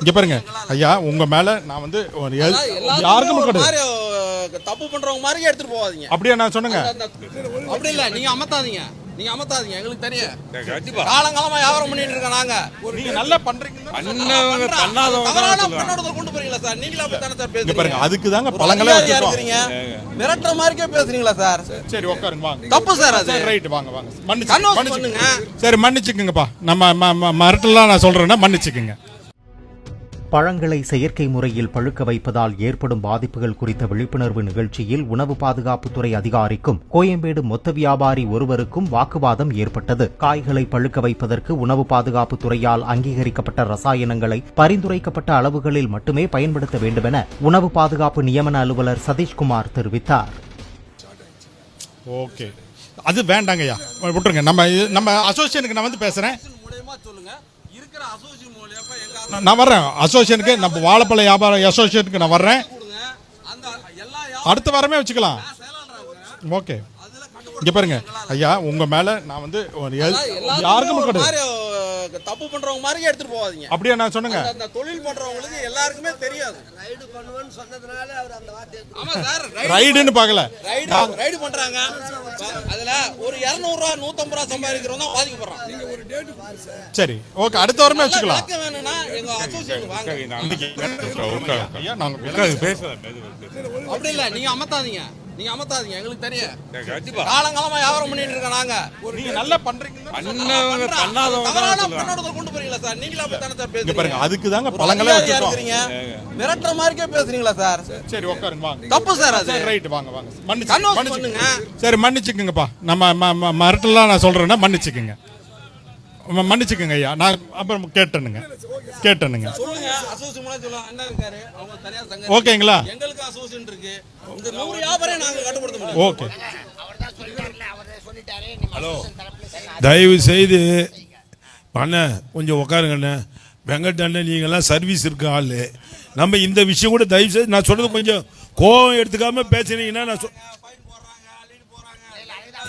இங்க பாருங்க. ஐயா உங்க மேல நான் வந்து யாருக்கும் கிடையாது தப்பு பண்றவங்க மாதிரி எடுத்துட்டு போகாதீங்க. அப்படியா நான் சொன்னேங்க. அப்படி இல்ல நீங்க அமத்தாதீங்க. நீங்க அமத்தாதீங்க எங்களுக்கு தெரியும் கண்டிப்பா. காலங்காலமா வியாபாரம் பண்ணிட்டு இருக்கோம் நாங்க. நீங்க நல்லா பண்றீங்க பண்ணவங்க பண்ணாதவங்க. கண்ணோட்டத்துல கொண்டு போறீங்களா சார்? நீங்களா அப்படி தானே சார் இங்க பேசுறீங்க? பாருங்க அதுக்கு தாங்க பழங்களே இருக்கிறீங்க? மிரட்டுற மாதிரிக்கே பேசுறீங்களா சார்? சரி உட்காருங்க வாங்க. தப்பு சார் அது. சரி ரைட் வாங்க வாங்க. மன்னிச்சு பண்ணுங்க. சரி மன்னிச்சுக்குங்கப்பா. நம்ம ம- ம- மரட்டெல்லாம் நான் சொல்றேன்னா மன்னிச்சுக்குங்க. பழங்களை செயற்கை முறையில் பழுக்க வைப்பதால் ஏற்படும் பாதிப்புகள் குறித்த விழிப்புணர்வு நிகழ்ச்சியில் உணவு பாதுகாப்புத்துறை அதிகாரிக்கும் கோயம்பேடு மொத்த வியாபாரி ஒருவருக்கும் வாக்குவாதம் ஏற்பட்டது. காய்களை பழுக்க வைப்பதற்கு உணவு பாதுகாப்புத்துறையால் அங்கீகரிக்கப்பட்ட ரசாயனங்களை பரிந்துரைக்கப்பட்ட அளவுகளில் மட்டுமே பயன்படுத்த வேண்டுமென உணவு பாதுகாப்பு நியமன அலுவலர் சதீஷ்குமார் தெரிவித்தார். ஓகே. அது வேண்டாங்கய்யா. விட்டுருங்க. நம்ம நம்ம அசோசியேஷனுக்கு நான் வந்து பேசுறேன். நான் வர்றேன். அசோசியேஷனுக்கு நம்ம வாழைப்பழ வியாபார அசோசியேஷனுக்கு நான் வர்றேன். கொடுங்க. அந்த எல்லா அடுத்த வாரமே வச்சுக்கலாம். ஓகே. இங்க பாருங்க. ஐயா உங்க மேல நான் வந்து யாருக்கும் கிடையாது தப்பு பண்றவங்க மாதிரி எடுத்துட்டு போகாதீங்க. அப்படியா நான் சொன்னேங்க. அந்த- தொழில் பண்றவங்களுக்கு எல்லாருக்குமே தெரியாது. ரைடு பண்ணுவேன்னு சொன்னதுனால அவர் அந்த வார்த்தையை ஆமா சார் ரைடு ரைடுன்னு பார்க்கல. ரைடு ரைடு பண்றாங்க. அதுல ஒரு 200 ரூபா 150 ரூபா சம்பாதிக்கிறவங்க தான் பாதிக்கப்படுறான். நீங்க ஒரு சரி ஓகே அடுத்த வாரமே வச்சுக்கலாம். வேணும்னா எங்க அசோசியேஷன் வாங்க. அப்படி இல்ல நீங்க அமத்தாதீங்க நீங்க அமத்தாதீங்க எங்களுக்கு தெரியும். கண்டிப்பா. காலங்காலமா வியாபாரம் பண்ணிட்டு இருக்கோம் நாங்க. ஒரு நீங்க நல்லா பண்றீங்க பண்ணவங்க பண்ணாதவங்க கொண்டு போறீங்களா சார்? நீங்களா அப்படி தானே சார் பேசுறீங்க பாருங்க அதுக்கு தாங்க பழங்களே இருக்கிறீங்க. மிரட்டுற மாதிரிக்கே பேசுறீங்களா சார்? சரி உட்காருங்க வாங்க. தப்பு சார் அது. ரைட் வாங்க வாங்க. மன்னிச்சு பண்ணுங்க. சரி மன்னிச்சுக்குங்கப்பா. நம்ம ம- ம- மரட்டெல்லாம் நான் சொல்றேன்னா மன்னிச்சுக்குங்க. மன்னிச்சுக்குங்க ஐயா. நான் அப்புறம் கேட்டனுங்க. கேட்டனுங்க. சொல்லுங்க. அசோசியேஷன் மூலம் சொல்லுங்க அண்ணன் இருக்காரு. அவங்க தனியா சங்கம் ஓகேங்களா? ஓகே. தயவு செய்து பண்ண கொஞ்சம் உட்காருங்கண்ணே வெங்கட் அண்ணன் நீங்கள்லாம் சர்வீஸ் இருக்க ஆள். நம்ம இந்த விஷயம் கூட தயவு செய்து நான் சொல்றது கொஞ்சம் கோவம் எடுத்துக்காம பேசுனீங்கன்னா நான் சொ-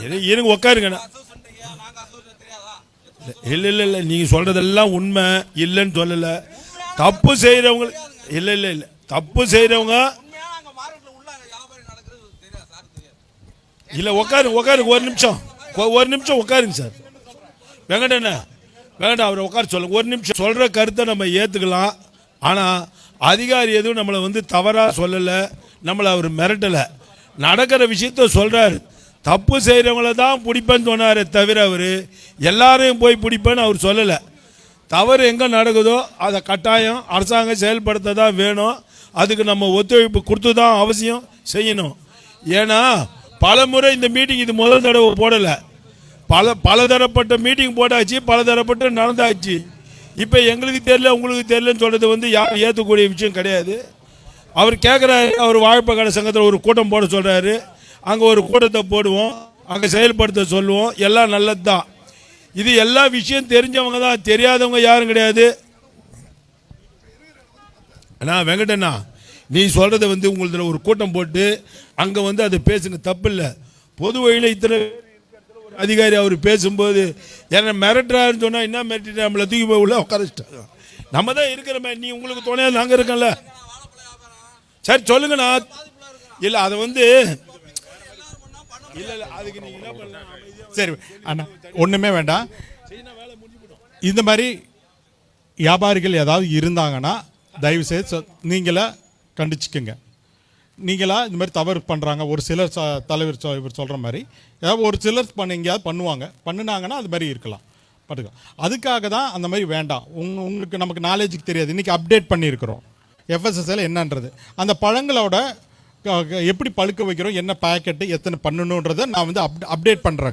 இரு- இருங்க உட்காருங்கண்ணா இல்லை இல்லை இல்லை நீங்கள் சொல்கிறதெல்லாம் உண்மை. இல்லைன்னு சொல்லலை. தப்பு செய்கிறவங்க இல்லை இல்லை இல்லை. தப்பு செய்கிறவங்க இல்லை உட்காருங்க உட்காருங்க ஒரு நிமிஷம். ஒரு நிமிஷம் உட்காருங்க சார். வெங்கடண்ண வேண்டாம் அவரை உட்கார சொல்லுங்க. ஒரு நிமிஷம் சொல்கிற கருத்தை நம்ம ஏற்றுக்கலாம் ஆனால் அதிகாரி எதுவும் நம்மளை வந்து தவறாக சொல்லலை. நம்மளை அவர் மிரட்டலை. நடக்கிற விஷயத்த சொல்கிறாரு தப்பு செய்கிறவங்கள தான் பிடிப்பேன்னு சொன்னாரே தவிர அவர் எல்லாரையும் போய் பிடிப்பேன்னு அவர் சொல்லலை. தவறு எங்கே நடக்குதோ அதை கட்டாயம் அரசாங்கம் செயல்படுத்த தான் வேணும். அதுக்கு நம்ம ஒத்துழைப்பு கொடுத்து தான் அவசியம் செய்யணும். ஏன்னா பல முறை இந்த மீட்டிங் இது முதல் தடவை போடலை. பல பலதரப்பட்ட மீட்டிங் போட்டாச்சு பலதரப்பட்ட நடந்தாச்சு. இப்போ எங்களுக்கு தெரியல உங்களுக்கு தெரியலன்னு சொல்கிறது வந்து யாரும் ஏற்றக்கூடிய விஷயம் கிடையாது. அவர் கேட்குறாரு அவர் வாழைப்ப கடை சங்கத்தில் ஒரு கூட்டம் போட சொல்கிறாரு அங்கே ஒரு கூட்டத்தை போடுவோம் அங்கே செயல்படுத்த சொல்லுவோம் எல்லாம் நல்லது தான் இது எல்லா விஷயம் தெரிஞ்சவங்க தான் தெரியாதவங்க யாரும் கிடையாது. அண்ணா வெங்கடண்ணா நீ சொல்கிறத வந்து உங்களதில் ஒரு கூட்டம் போட்டு அங்கே வந்து அதை பேசுங்க தப்பு இல்லை. பொது வழியில் இத்தனை அதிகாரி அவர் பேசும்போது என்ன மிரட்டுறாருன்னு சொன்னால் என்ன மிரட்டிட்டு நம்மளை தூக்கி போய் உள்ள உட்காரிச்சிட்டாங்க நம்ம தான் இருக்கிறோமே நீ உங்களுக்கு துணையாக நாங்கள் இருக்கோம்ல. சரி சொல்லுங்கண்ணா. இல்லை அதை வந்து இல்லை இல்லை அதுக்கு நீங்கள் என்ன பண்ணலாம் சரி அண்ணா ஒண்ணுமே வேண்டாம். இந்த மாதிரி வியாபாரிகள் ஏதாவது இருந்தாங்கன்னா தயவு செய்து சொ- நீங்களா கண்டிச்சுக்குங்க. நீங்களா இந்த மாதிரி தவறு பண்ணுறாங்க ஒரு சிலர் ச- தலைவர் சொ- இவர் சொல்கிற மாதிரி. ஏதாவது ஒரு சிலர் பண்ண எங்கேயாவது பண்ணுவாங்க. பண்ணுனாங்கன்னா அது மாதிரி இருக்கலாம். பார்த்துக்கலாம் அதுக்காக தான் அந்த மாதிரி வேண்டாம். உங்க உங்களுக்கு நமக்கு நாலேஜுக்கு தெரியாது. இன்றைக்கி அப்டேட் பண்ணியிருக்கிறோம். எஃப்எஸ்எஸ்எல் என்னன்றது. அந்த பழங்களோட எப்படி பழுக்க வைக்கிறோம் என்ன பேக்கெட்டு எத்தனை பண்ணணுன்றதை நான் வந்து அப் அப்டேட் பண்ணுறேங்க